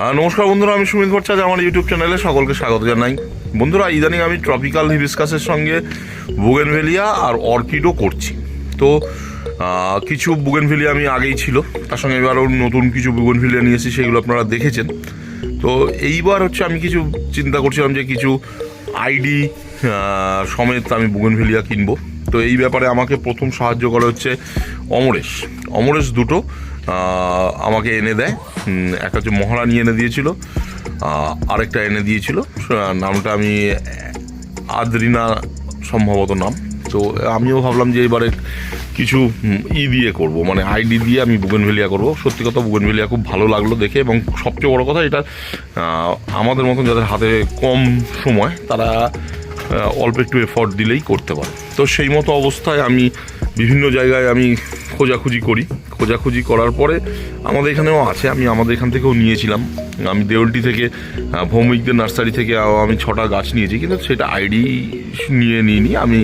আহ, নমস্কার বন্ধুরা আমি সুমিত ভট্টাচার্য আমার ইউটিউব চ্যানেলে সকলকে স্বাগত জানাই। বন্ধুরা ইদানিং আমি ট্রপিক্যাল হিবিসকাসের সঙ্গে বুগেনভেলিয়া আর অর্কিডও করছি। তো কিছু বুগেনভেলিয়া আমি আগেই ছিল তার সঙ্গে এবারও নতুন কিছু বুগেনভেলিয়া নিয়েছি সেগুলো আপনারা দেখেছেন। তো এইবার হচ্ছে আমি কিছু চিন্তা করছিলাম যে কিছু আইডি সমেত আমি বুগেনভেলিয়া কিনবো। তো এই ব্যাপারে আমাকে প্রথম সাহায্য করে হচ্ছে অমরেশ। অমরেশ দুটো আমাকে এনে দেয়। একটা হচ্ছে মহারানী এনে দিয়েছিল আরেকটা এনে দিয়েছিল। নামটা আমি আদ্রিনা সম্ভবত নাম। তো আমিও ভাবলাম যে এবারে কিছু ই দিয়ে করব মানে আইডি দিয়ে আমি বুগেনভেলিয়া করব। সত্যি কথা, বুগেনভেলিয়া খুব ভালো লাগল দেখে এবং সবচেয়ে বড় কথা এটা আমাদের মতন যাদের হাতে কম সময়, তারা অল্প একটু এফর্ট দিলেই করতে পারে। তো সেই মতো অবস্থায় আমি বিভিন্ন জায়গায় আমি খোঁজাখুঁজি করি। খোঁজাখুঁজি করার পরে আমাদের এখানেও আছে, আমি আমাদের এখান থেকেও নিয়েছিলাম। আমি দেওলটি থেকে ভৌমিকদের নার্সারি থেকে আমি ছটা গাছ নিয়েছি, কিন্তু সেটা আইডি নিয়ে নিইনি। আমি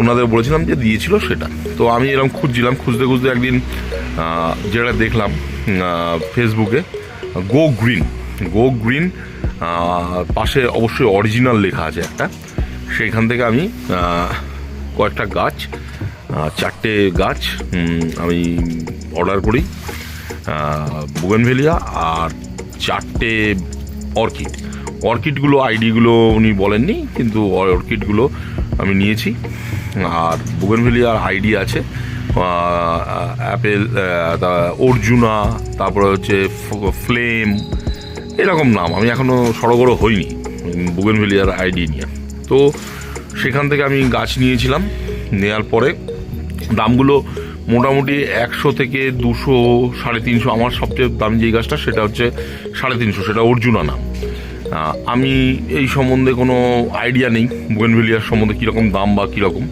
ওনাদের বলেছিলাম যে দিয়েছিল সেটা। তো আমি এরকম খুঁজছিলাম, খুঁজতে খুঁজতে একদিন যেটা দেখলাম ফেসবুকে গো গ্রিন গো গ্রিন পাশে অবশ্যই অরিজিনাল লেখা আছে একটা। সেইখান থেকে আমি কয়েকটা গাছ চারটে গাছ আমি অর্ডার করি বুগেনভেলিয়া আর চারটে অর্কিড। অর্কিডগুলো, আইডিগুলো উনি বলেননি, কিন্তু অর্কিডগুলো আমি নিয়েছি। আর বুগেনভেলিয়ার আইডি আছে অ্যাপেল অর্জুনা, তারপরে হচ্ছে ফ্লেম, এরকম নাম। আমি এখনও সড়গড় হইনি বুগেনভেলিয়ার আইডি নিয়ে। তো সেখান থেকে আমি গাছ নিয়েছিলাম। নেওয়ার পরে দামগুলো মোটামুটি একশো থেকে দুশো, সাড়ে তিনশো। আমার সবচেয়ে দামি যেই গাছটা সেটা হচ্ছে সাড়ে তিনশো, সেটা অর্জুনা নাম আমি এই সম্বন্ধে কোনো আইডিয়া নেই, বুগেনভেলিয়ার সম্বন্ধে কীরকম দাম বা কীরকম।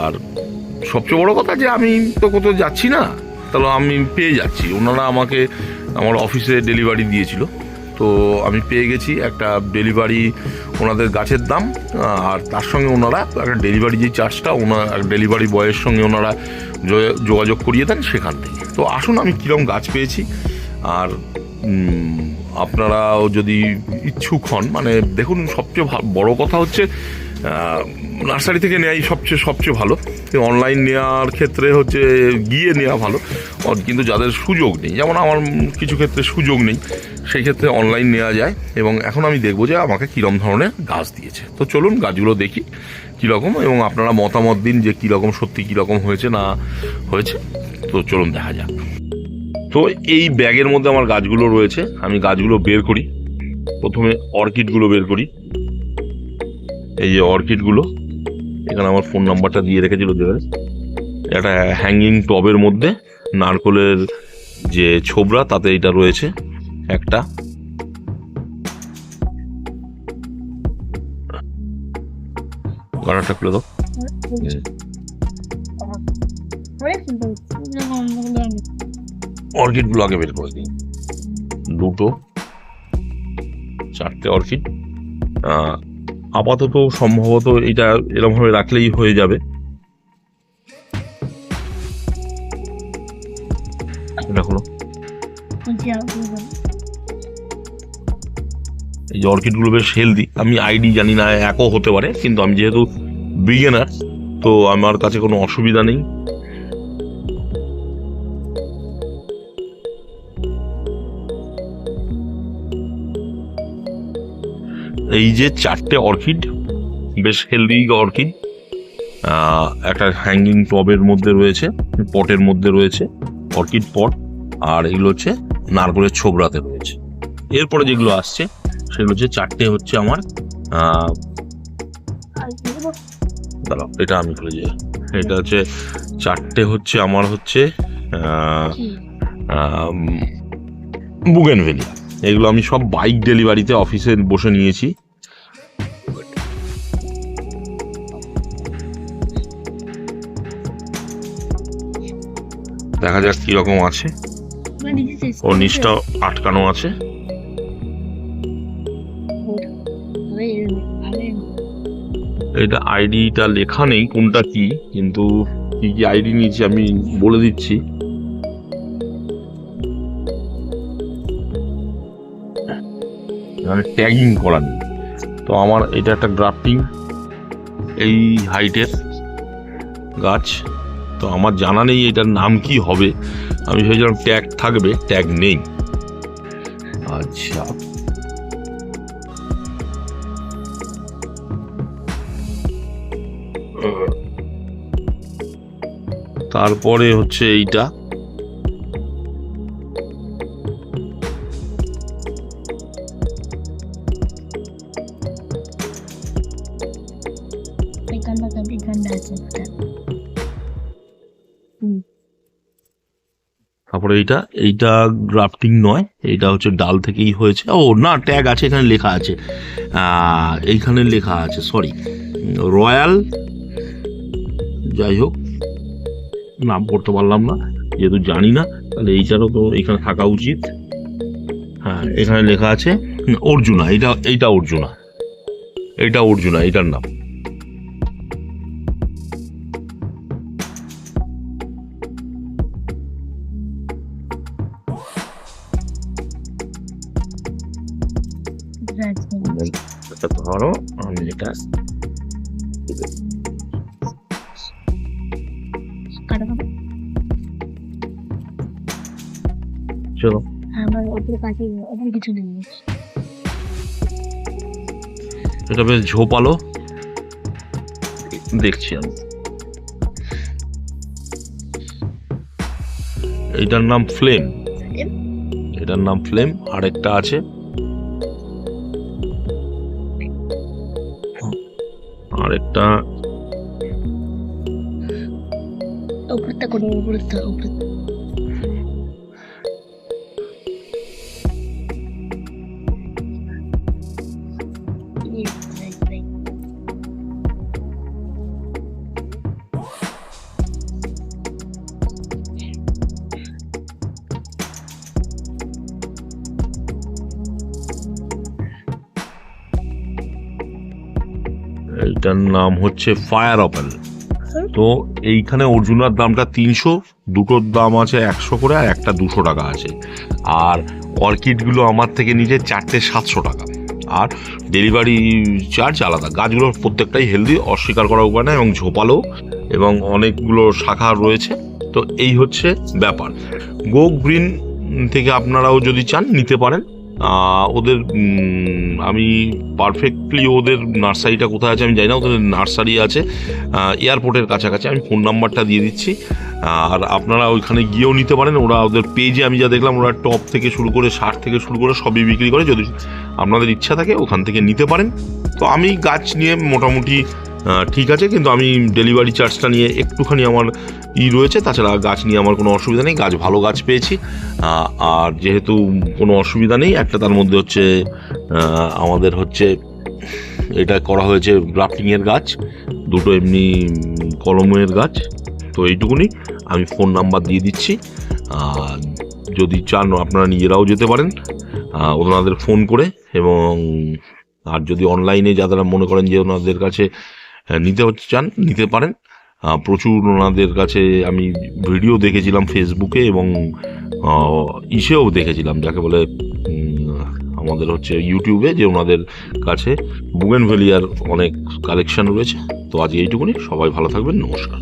আর সবচেয়ে বড় কথা যে আমি তো কোথাও যাচ্ছি না, তাহলে আমি পেয়ে যাচ্ছি। ওনারা আমাকে আমার অফিসে ডেলিভারি দিয়েছিল। তো আমি পেয়ে গেছি একটা ডেলিভারি ওনাদের গাছের দাম আর তার সঙ্গে ওনারা একটা ডেলিভারি যে চার্জটা, ওনার ডেলিভারি বয়ের সঙ্গে ওনারা যোগ- যোগাযোগ করিয়ে দেন সেখান থেকে। তো আসুন আমি কীরকম গাছ পেয়েছি, আর আপনারাও যদি ইচ্ছুক হন মানে দেখুন সবচেয়ে বড় কথা হচ্ছে নার্সারি থেকে নেওয়াই সবচেয়ে সবচেয়ে ভালো। অনলাইন নেওয়ার ক্ষেত্রে হচ্ছে গিয়ে নেওয়া ভালো কিন্তু যাদের সুযোগ নেই, যেমন আমার কিছু ক্ষেত্রে সুযোগ নেই সেই ক্ষেত্রে অনলাইন নেওয়া যায় এবং এখন আমি দেখব যে আমাকে কীরকম ধরনের গাছ দিয়েছে। তো চলুন গাছগুলো দেখি কীরকম এবং আপনারা মতামত দিন যে কীরকম, সত্যি কীরকম হয়েছে না হয়েছে। তো চলুন দেখা যাক। তো এই ব্যাগের মধ্যে আমার গাছগুলো রয়েছে, আমি গাছগুলো বের করি। প্রথমে অর্কিডগুলো বের করি। এই যে অর্কিডগুলো, এখানে আমার ফোন নাম্বারটা দিয়ে রেখেছিল দেবেন একটা হ্যাঙ্গিং টবের মধ্যে, নারকলের যে ছোবরা, তাতে এটা রয়েছে। একটা। গাড়াটা খুলে দাও। অর্কিডগুলো আগে বের করে দিই। দুটো, চারটে অর্কিড। আপাতত সম্ভবত এটা এরকমভাবে রাখলেই হয়ে যাবে। এটা হলো এই যে অর্কিডগুলো বেশ হেলদি আমি আইডি জানি না একও হতে পারে, কিন্তু আমি যেহেতু বিগেনার তো আমার কাছে কোনো অসুবিধা নেই। এই যে চারটে অর্কিড বেশ হেলদি অর্কিড একটা হ্যাঙ্গিং টবের মধ্যে রয়েছে পটের মধ্যে রয়েছে অর্কিড পট আর এগুলো হচ্ছে নারকলের ছোবরাতে রয়েছে। এরপরে যেগুলো আসছে সেগুলো হচ্ছে চারটে হচ্ছে আমার দাঁড়াও এটা আমি খুলে যাই এটা হচ্ছে চারটে হচ্ছে আমার হচ্ছে বুগেনভেলিয়া এগুলো আমি সব বাইক ডেলিভারিতে অফিসে বসে নিয়েছি। দেখা যাক কীরকম আছে। ও নিচটা আটকানো আছে। এটা আইডিটা লেখা নেই কোনটা কি, কিন্তু কি কি আইডি নিয়েছি আমি বলে দিচ্ছি। ট্যাগিং করা নেই। তো আমার এটা একটা গ্রাফটিং এই হাইটের গাছ। তো আমার জানা নেই এটার নাম কি হবে। আমি ভেবেছিলাম ট্যাগ থাকবে ট্যাগ নেই। আচ্ছা। তারপরে হচ্ছে এইটা। তারপরে এইটা এইটা গ্রাফটিং নয় এইটা হচ্ছে ডাল থেকেই হয়েছে। ও না ট্যাগ আছে এখানে লেখা আছে। এইখানে লেখা আছে সরি। রয়্যাল যাই হোক। নাম পড়তে পারলাম না। যেহেতু জানি না তাহলে এইটারও তো এখানে থাকা উচিত। হ্যাঁ এখানে লেখা আছে অর্জুনা এইটা এইটা অর্জুনা। এটা অর্জুনা এটার নাম। এটা ধরো আমি এটা চলো আমার কিছু নেই। এটা বেশ ঝোপালো। দেখছি আমি। এটার নাম ফ্লেম। এটার নাম ফ্লেম আরেকটা আছে। আরেকটা। উপরটা করে উপরটা উপরে এইটার নাম হচ্ছে ফায়ার অপেল তো এইখানে অর্জুনার দামটা তিনশো দুটোর দাম আছে একশো করে আর একটা দুশো টাকা আছে। আর অর্কিডগুলো আমার থেকে নিজে চারটে সাতশো টাকা। আর ডেলিভারি চার্জ আলাদা। গাছগুলোর প্রত্যেকটাই হেলদি অস্বীকার করার উপায় না এবং ঝোপালো এবং অনেকগুলো শাখা রয়েছে। তো এই হচ্ছে ব্যাপার। গো গ্রিন থেকে আপনারাও যদি চান নিতে পারেন। ওদের আমি পারফেক্টলি ওদের নার্সারিটা কোথায় আছে আমি জানি না, ওদের নার্সারি আছে এয়ারপোর্টের কাছাকাছি। আমি ফোন নাম্বারটা দিয়ে দিচ্ছি। আর আপনারা ওইখানে গিয়েও নিতে পারেন। ওরা ওদের পেজে আমি যা দেখলাম, ওরা টপ থেকে শুরু করে শার্ট থেকে শুরু করে সবই বিক্রি করে। যদি আপনাদের ইচ্ছা থাকে, ওখান থেকে নিতে পারেন। তো আমি গাছ নিয়ে মোটামুটি ঠিক আছে, কিন্তু আমি ডেলিভারি চার্জটা নিয়ে একটুখানি আমার ই রয়েছে, তাছাড়া গাছ নিয়ে আমার কোনো অসুবিধা নেই, গাছ, ভালো গাছ পেয়েছি। আর যেহেতু কোনো অসুবিধা নেই, একটা তার মধ্যে হচ্ছে আমাদের হচ্ছে, এটা করা হয়েছে গ্রাফটিংয়ের গাছ, দুটো এমনি কলমের গাছ, তো এইটুকুনি আমি ফোন নাম্বার দিয়ে দিচ্ছি। যদি চান, আপনারা নিজেরাও যেতে পারেন ওনাদের ফোন করে, এবং আর যদি অনলাইনে যারা মনে করেন যে ওনাদের কাছে নিতে চান, নিতে পারেন। প্রচুর ওনাদের কাছে আমি ভিডিও দেখেছিলাম ফেসবুকে এবং ইসেও দেখেছিলাম, যাকে বলে আমাদের হচ্ছে ইউটিউবে যে ওনাদের কাছে বুগেন ভেলিয়ার অনেক কালেকশন রয়েছে। তো আজ এইটুকুনি, সবাই ভালো থাকবেন, নমস্কার।